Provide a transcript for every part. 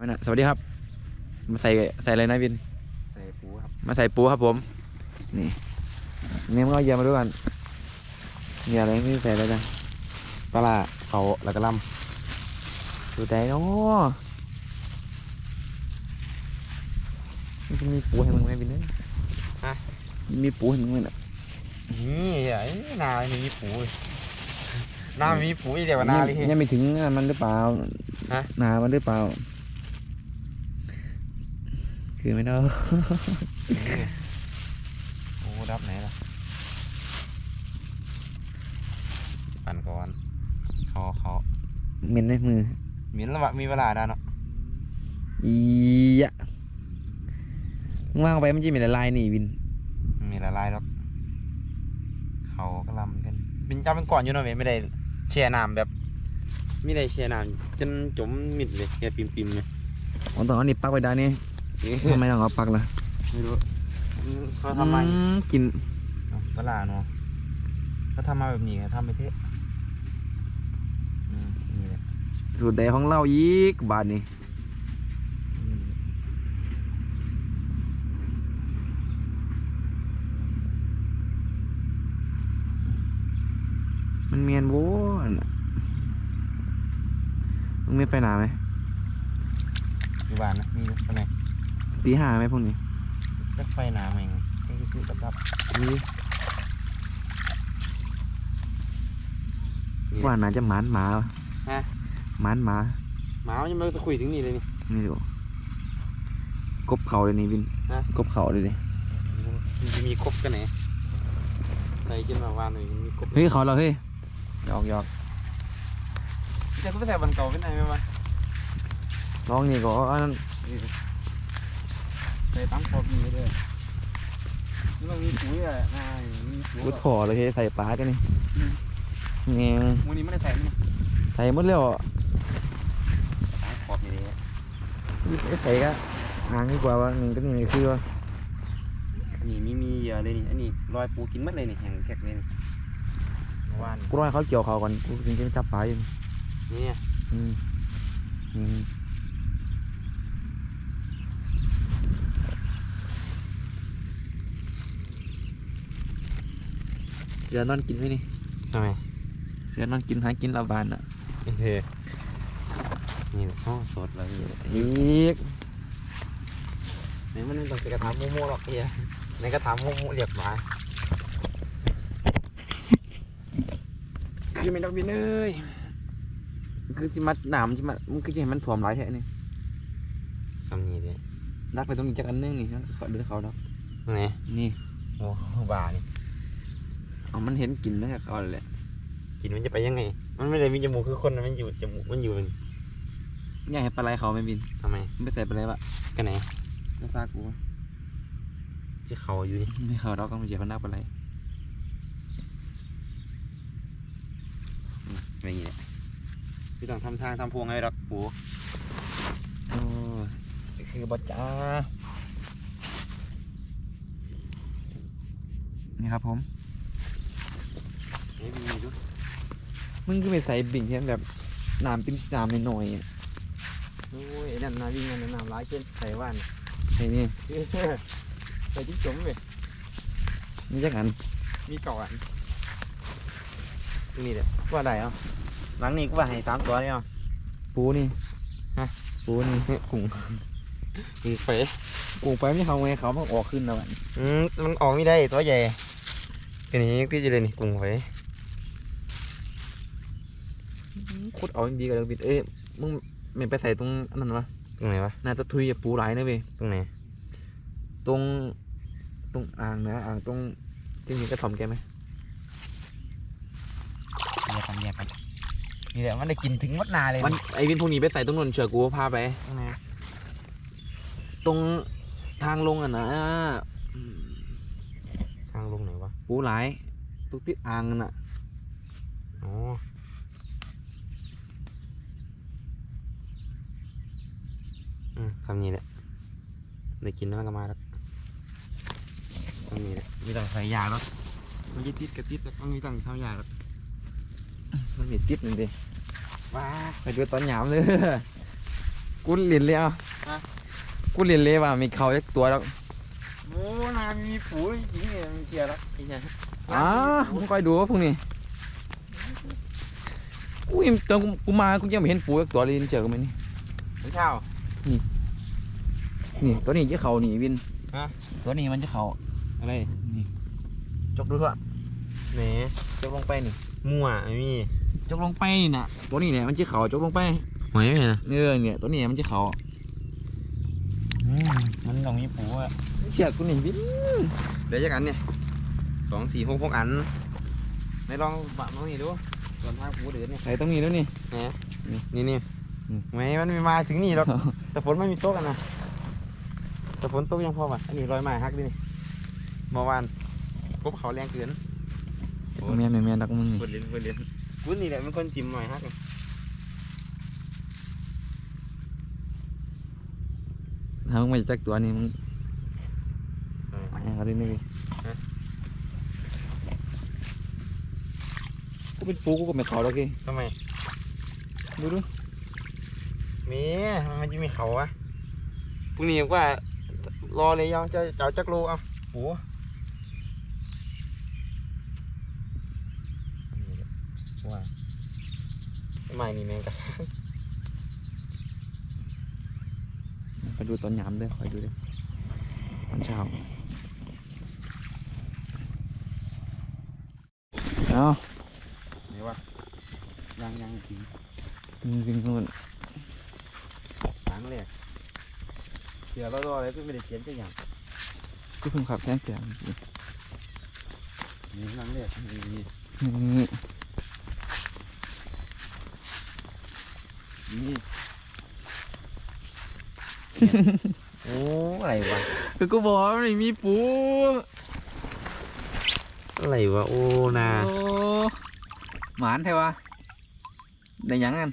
ไม่นะสวัสดีครับ มาใส่ใส่อะไรนะวิน ใส่ปูครับ มาใส่ปูครับผม นี่นี่มันก็เอาเหยอะมาด้วยกันเหยอะอะไรนี่ใส่อะไรนะปลาร้าเขาแล้วก็ลสูใจเนาะมันมีปูให้มึงไหมวินเนี่ยมีปูให้มึงไหมน่ะำนี่ไอ้นาไม่มีปูเลยนาไม่มีปูอีเดียวนาเลยยังไม่ถึงมันหรือเปล่าฮะนามันหรือเปล่า คือไม่เนาะปูดับไหนล่ะ ปั่นก่อนเขาเขาเหม็นไหมมือมีแล้ววะมีเวลาได้เนาะอียะมึงว่างไปมันจะมีละลายนี่วิน มีละลายแล้วเขาก็ลำกันเป็นจำเป็นก่อนอยู่เนาะเว้ยไม่ได้แช่น้ำแบบไม่ได้แช่น้ำจนจมมิดเลยแค่ปิมปิมๆเลยผมต้องเอานี่ปักไว้ด้านนี้ ทำไมต้องเอาปักล่ะไม่รู้อืมเขาทำมาอืมกินเวลาเนาะเขาทำมาแบบนี้ไงทำไปเถอะอืมนี่แหละสูตรใดของเราอีกบาทนี่มันเมียนโว้นน่ะมึงมีไฟหนาไหมอยู่บ้านนะมีคนไหน ตีห้าไหมพวกนี้จักไฟหนาไหมงก็คือกับดับนี่ว่าน่าจะหมานหมาวะฮะหมานหมาหมามันยังไม่จะคุยถึงนี่เลยนี่ไม่รู้กบเขาเลยนี่วินฮะกบเขาเลยดิมันจะมีครบกันไหนใส่กินมาวานหน่อยมีครบเฮ้ยเขาเราเฮ้ยหยอกหยอกแต่ก็ไปใส่บันเก่าเป็นไงไหมวะน้องนี่ก็อันนั้นใส่ตั้งครบมีเลยไม่ต้องมีปุ๋ยอะนายมีปุ๋ยกูถอเลยเฮ้ยใส่ปลากันนี่แงงมูนี้ไม่ได้ใส่นี่ใส่หมดแล้วอะตั้งครบนี่เลยไม่ใส่ก็อ่างดีกว่าว่าหนึ่งก็นี่ไม่คือว่าอันนี้มีมีเยอะเลยนี่อันนี้รอยปูกินหมดเลยนี่แห้งแขกเลยนี่เมื่อวานกูรอให้เขาเกี่ยวเขาก่อนกูจริงๆจับปลาอยู่นี่เนี่ยอืมอืม เสือนอนกินไหมนี่ทำไมเสือนอนกินหากินลาบานอะเฮ้ยนี่โอ้สดเลยอีกนี่มันไม่ต้องจะกระทำโมโม่หรอกเฮียในกระทำโมโม่เรียบร้อยยังไม่ดอกบินเอ้ยคือจิมัดหนามจิมัดมันคือจะเห็นมันถ่วมหลายแท้นี่ซ้ำนี่ดิรักไปตรงนี้จักอันนึงนี่นั่นเขาเดินเขาแล้วตรงไหนนี่โอ้บานี่ เอามันเห็นกลินนะเขาเลยแหละกินมันจะไปยังไง มันไม่ได้มีจมูกคือคนนะมันอยู่จมูกมันอยู่มันอยากให้ปลาไหลเขาไม่บินทำไมมันไปใส่ปลาไหลวะกันไหนไม่ฟากูวะที่เขาอยู่นี่ไม่เขาเราก็มาเหยียบมันหน้าปลาไหลอะไรอย่างเงี้ยพี่ต้องทำทางทำพวงให้รักปูโอ้ยคือบอจ้านี่ครับผม นี่มีดู มึงก็ไปใส่บิ่งที่แบบน้ำติ้มน้ำหน่อยๆอะโอ้ยนั่นนาวิ่งนั่นน้ำร้ายเกินใส่ว่านไอ้นี่ใส่ที่จมเลยนี่จักอันมีเก่าอันนี่เด้อว่าได้เหรอหลังนี้ก็ว่าให้สามตัวเลยเหรอปูนี่ฮะ ปูนี่กุ้งกุ้งเฟยกูไปไม่เขาไงเขามันออกขึ้นแล้วอันอืมมันออกไม่ได้ตัวใหญ่อันนี้ที่จะเลยนี่กุ้งเฟย โคตรเอาจริงๆกับเรื่องบิดเอ้ยมึงไม่ไปใส่ตรงอันนั้นวะตรงไหนวะน่าจะทุยกับปูหลายนะเว้ยตรงไหนตรงตรงอ่างนะอ่างตรงที่มีกระถ่อมแกไหมแยกกันแยกกันนี่แหละมันได้กินถึงมดนาเลยมันไอวินพวกนี้ไปใส่ตรงนนเชือกกูพาไปตรงไหนตรงทางลงอะนะทางลงไหนวะปูหลายตุกติดอ่างนั่นน่ะอ๋ออืม คำนี้แหละได้กินแล้วมันก็มาแล้วคำนี้แหละมีต้องใส่ยาแล้วมันจะติดกับติดแต่มันมีต้องทำยาแล้วมันมีติดหนึ่งดิว้าไปดูตอนหยามเลยกูกูเรียนเลยอะฮะกูเรียนเลยว่ามีเขาจักตัวแล้วโอ้นามีปูจริงๆเนี่ยมันเกียร์แล้วไอ้เหี้ยอ้ามึงคอยดูว่าพวกนี้กูยังตอนกูกูมากูยังไม่เห็นปูจักตัวเลยเจอกันไหมนี่มันเช้า นี่ตัวนี้จะเขานี่วินฮะ ตัวนี้มันจะเขาอะไรจกดูเถอะแหนจกลงไปนี่มั่วไม่มีจกลงไปนี่น่ะตัวนี้เนี่ยมันจะเขาจกลงไปหอยไหมนะเออเนี่ยตัวนี้มันจะเขามันต้องมีปูอะเชือกกูนี่วินเดี๋ยวจะกันเนี่ยสองสี่หกหกอันไหนลองบะน้องนี่ดูส่วนทางปูเดือดเนี่ยใส่ตรงนี้แล้วนี่ นี่นี่อืมไม่มันไม่มาถึงนี่หรอก แต่ฝนไม่มีโต๊ะกันนะแต่ฝนตกยังพอป่ะอันนี้รอยไม้ฮักดินี่เมื่อวานกบเขาแรงเกินแม่นแม่นแม่นรักมึงนี่เปิดเรียนเปิดเรียนกูนี่แหละมันคนจิ้มหน่อยฮักถ้ามึงไม่จักตัวนี่มึงให้เขาได้นี่กูเป็นปูกูก็ไม่เขาแล้วกี่ทำไม ดูดู มีมันจะมีเขาอะพรุ่งนี้ว่ารอเลยยังจะจะเอาจักโลเอาโอ้ว่าไม่นี่แม่งกันไปดูตอนยามด้วยคอยดูด้วยตอนเช้าเอานี่วะยังยังถึงจริงๆนู่นหางเลยเสียเรารออะไรก็ไม่ได้เขียนสักอย่างกูเพิ่งขับแค่เสียงนี่หางเลยนี่นี่นี่นี่โอ้อะไรวะคือกูบอกว่าไม่มีปูอะไรวะโอ้นาโอ้หมานใช่ปะได้หยังกัน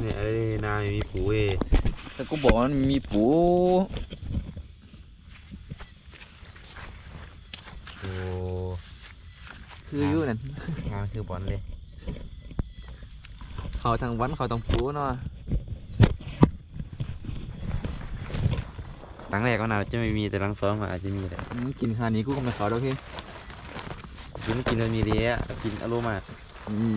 เนี่ยไอ้นาไม่มีผูเอแต่กูบอกว่ามันมีปูโอ้คืออยู่นั่นงานคือบอลเลย เขาทางวันเขาต้องปูเนาะหลังแรกก็น่าจะไม่มีแต่หลังสองมันอาจจะมีแหละมึงกินขนาดนี้กูก็ไม่เขาแล้วพี่กินกินมันมีเดียกินอารมณ์มาอืม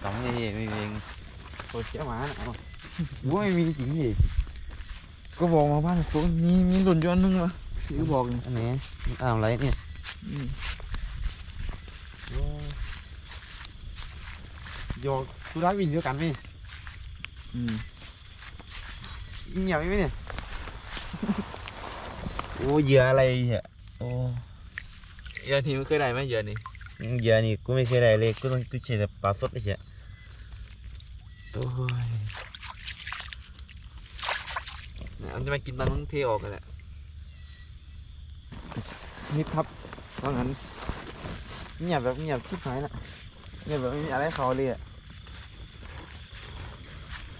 หมดตังค์เลยไม่มีเองโคตรเชี่ยหมาน่ะเอาว่าไม่มีจริงดิก็บอกมาบ้านกูมีมีหล่นย้อนนึงวะที่กูบอกนี่อันนี้มันอ้าวอะไรเนี่ยอืมโยกสุราวินเดียวกันไหมอืมเงียบไหมเนี่ยโอ้เหยื่ออะไรเหรอโอ้เยอะทีมันเคยได้ไหมเยอะนี่ เหยื่อนี่กูไม่เคยได้เลยกูต้องกูใช้แต่ปลาสดเลยเชียโอ้ยเนี่ยมันจะมากินตอนมึงเทออกกันแหละนี่ทับว่างั้นเงียบแบบเงียบชิบหายละเงียบแบบไม่มีอะไรเขาเลยอะ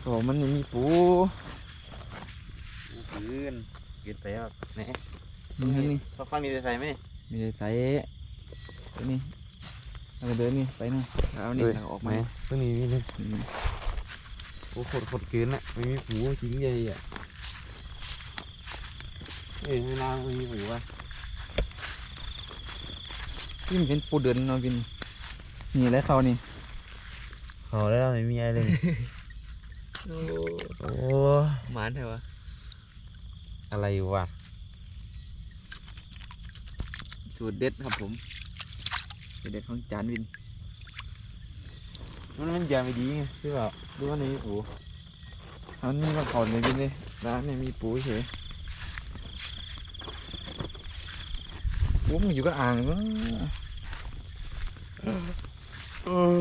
โอ้มันไม่มีปูคืนกินไปแบบไหนนี่นี่พอฟันมีแต่ใส่ไหมมีแต่ใส่ตัวนี้ แล้วก็เดินนี่ไปนู่นแล้วเอานี่ทางออกมาเพิ่งมีมีนึงอืมโอ้โคตรโคตรคืนละไม่มีหูจริงใหญ่อะเอ้ยไม่น่าไม่มีหูว่ะที่มันเป็นปูเดินเนาะวินนี่แหละเขานี่เขาแล้วไม่มีอะไรเลยโอ้หมานใช่ปะอะไรวะสูตรเด็ดครับผมสูตร เด็ดของจานวินมันมันเหยื่อไม่ดีไงใช่เปล่าดูว่าไม่มีหูอันนี้ก็เขาในวินเลยร้านนี้มีปูเฉยปูมันอยู่กับอ่างเนอะเออ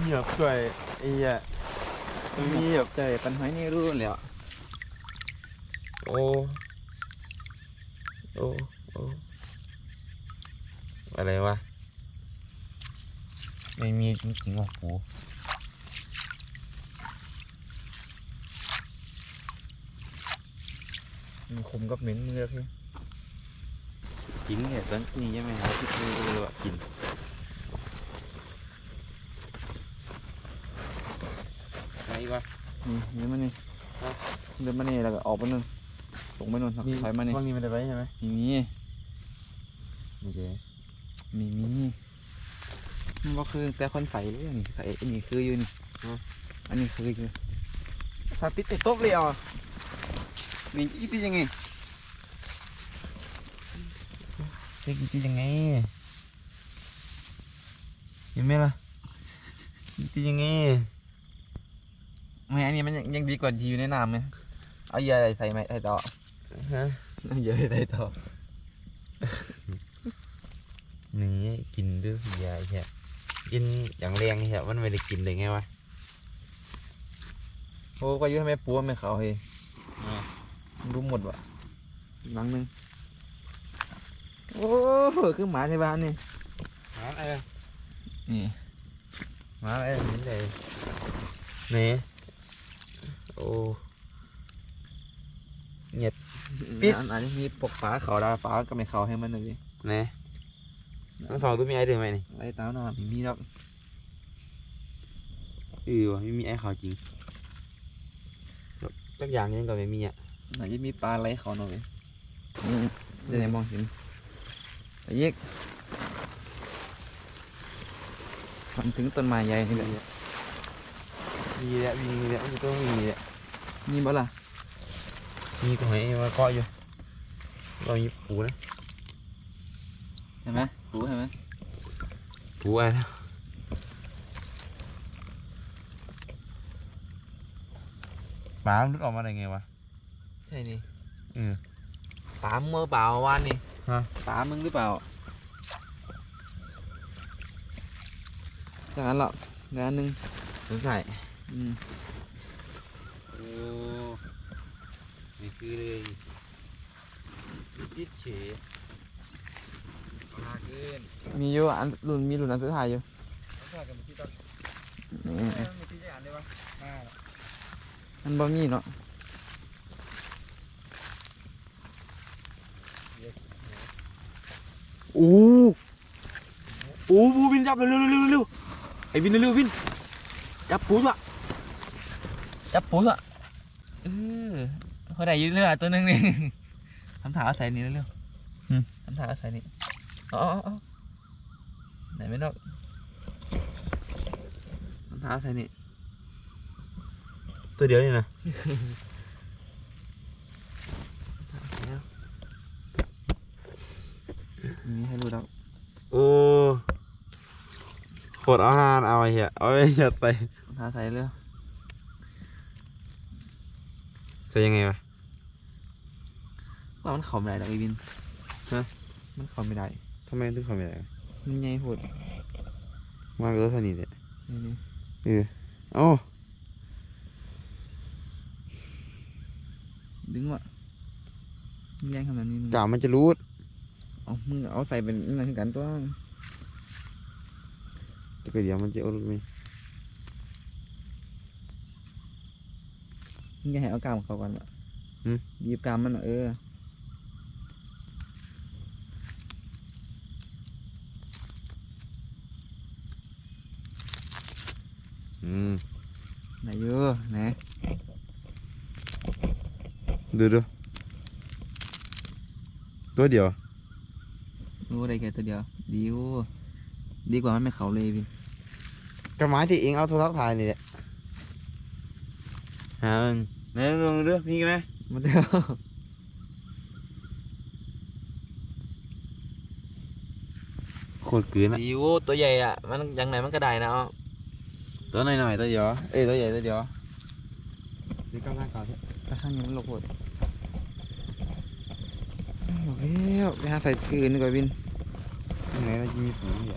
เหยียบด้วยไอ้เหี้ยมันมีแบบใจปันหอยนี่รู้แล้วโอ้โอ้โอ้อะไรวะ ไม่มีจริงๆโอ้โหมันคมกับเหม็นเลือกเลยจริงเนี่ยตอนนี้ยังไม่หาที่คือเลยว่ากินอีกวะนี่เดินมานี่ฮะเดินมานี่แล้วก็ออกไปนู่นตรงไปนู่นครับถอยมานี่พวกนี้มันได้ไว้ใช่ไหมมีมีโอเคมีมี มันก็คือแต่คนใส่เลยนี่ใส่อันนี้คืออยู่นี่อันนี้คืออยู่ถ้าติดติดโต๊ะเลยอะนี่อีติดยังไงเจ๊กินยังไงเห็นไหมล่ะกินยังไงไม่อันนี้มันยังยังดีกว่าที่อยู่ในน้ำไหมเอาเหยื่อใส่ไหมใส่ต่อฮะเอาเหยื่อใส่ต่อ นี่กินด้วยยาแค่ กินอย่างแรงแค่มันไม่ได้กินเลยไงวะโอ้ก็อยุ่ให้แม่ปูไม่เขาเฮ้ยอ่ารู้หมดว่ะหลังหนึงโอ้คือหมาในบ้านนี่มาเออนี่มาเออนี่เลยนี่โอ้เงียบปิดอันอันนี้มีปกฝาเขาดาฝาก็ไม่เขาให้มันเลยนี่ ทั้งสองตัวมีไอ้เดือไหมนี่ไล่ตามหน่อยมีแล้วเออวะไม่มีไอ้ขาวจริงสักอย่างยังก็ไม่มีอะไหนจะมีปลาไหลเขาหน่อยนี่จะได้มองเห็นไอ้เยกมันถึงต้นไม้ใหญ่นี่แหละมีแหละมีแหละมันต้องมีแหละมีบ่ล่ะมีก็ให้มาเกาะอยู่เรามีปูนะเห็นไหม รู้เห็นไหมปูอะไรนะปลามันหลุดออกมาได้ไงวะ ใช่นี่เออปลาเมื่อเปล่าวานนี่ฮะ ปลามึงหรือเปล่าจากนั้นหรอกงานหนึ่งสงสัยอืมโอ้นี่คือเลยติดเฉยปลาเกิน มีอยู่อันรุ่นมีรุ่นอันสุดท้ายอยู่ปลากันที่ต้องนี่มีที่จะอ่านได้ปะมันบ่มีเนาะโอ้โอ้บูวินจับเร็วเร็วเร็วเร็วไอ้วินเร็ววินจับปูละจับปูละเออเขาได้อยืนเรือตัวหนึงนี่ทำถาอาศัยนี่เร็วๆทำถาอาศัยนี่เอ๋อาเอ๋อไหนไม่นอกทำถาอาศัยนี่ ตัวเดียวนี่นะมีให้ดูแล้วโอ้โคตรอาหารเอาไอ้เหี้ยเอาไอ้เหี้ยใส่ทำถาอาศัยเรือใส่ยังไงวะว่ามันเข้าไม่ได้ดอกไอวินฮะมันเข้าไม่ได้ทำไมถึงเขาไม่ได้มันใหญ่โหดมาก็เท่านี้แหละนี่นี่เออเอ้าดึงว่ะมันแรงขนาดนี้มึงกามันจะรูดเอามึงเอาใส่เป็นนั่นคือกันตัวแต่ก็เดี๋ยวมันจะเอารูดไหมมึงอย่าให้เอากล้ามเขาก่อนว่ะหืมหยิบกล้ามมันอะเออ อืมไหนเยอะไหนดูดูตัวเดียวรู้ได้แค่ตัวเดียวดีวดีกว่ามันไม่เขาเลยพี่กระไม้ที่เองเอาโทรศัพท์ถ่ายนี่แหละหามันไหนลองดูมีไหมมันเดียวโคตรเกลืนอะดีวตัวใหญ่อะมันยังไงมันก็ได้นะเอา ตัวหน่อยๆตัวเดียวเอ้ยตัวใหญ่ตัวเดียวนี่กำลังก่อนกระทั่งยังมันหลบหมดบอกแล้วไปหาใส่คืนดีกว่าวินยังไงเราจะมีฝูงอยู่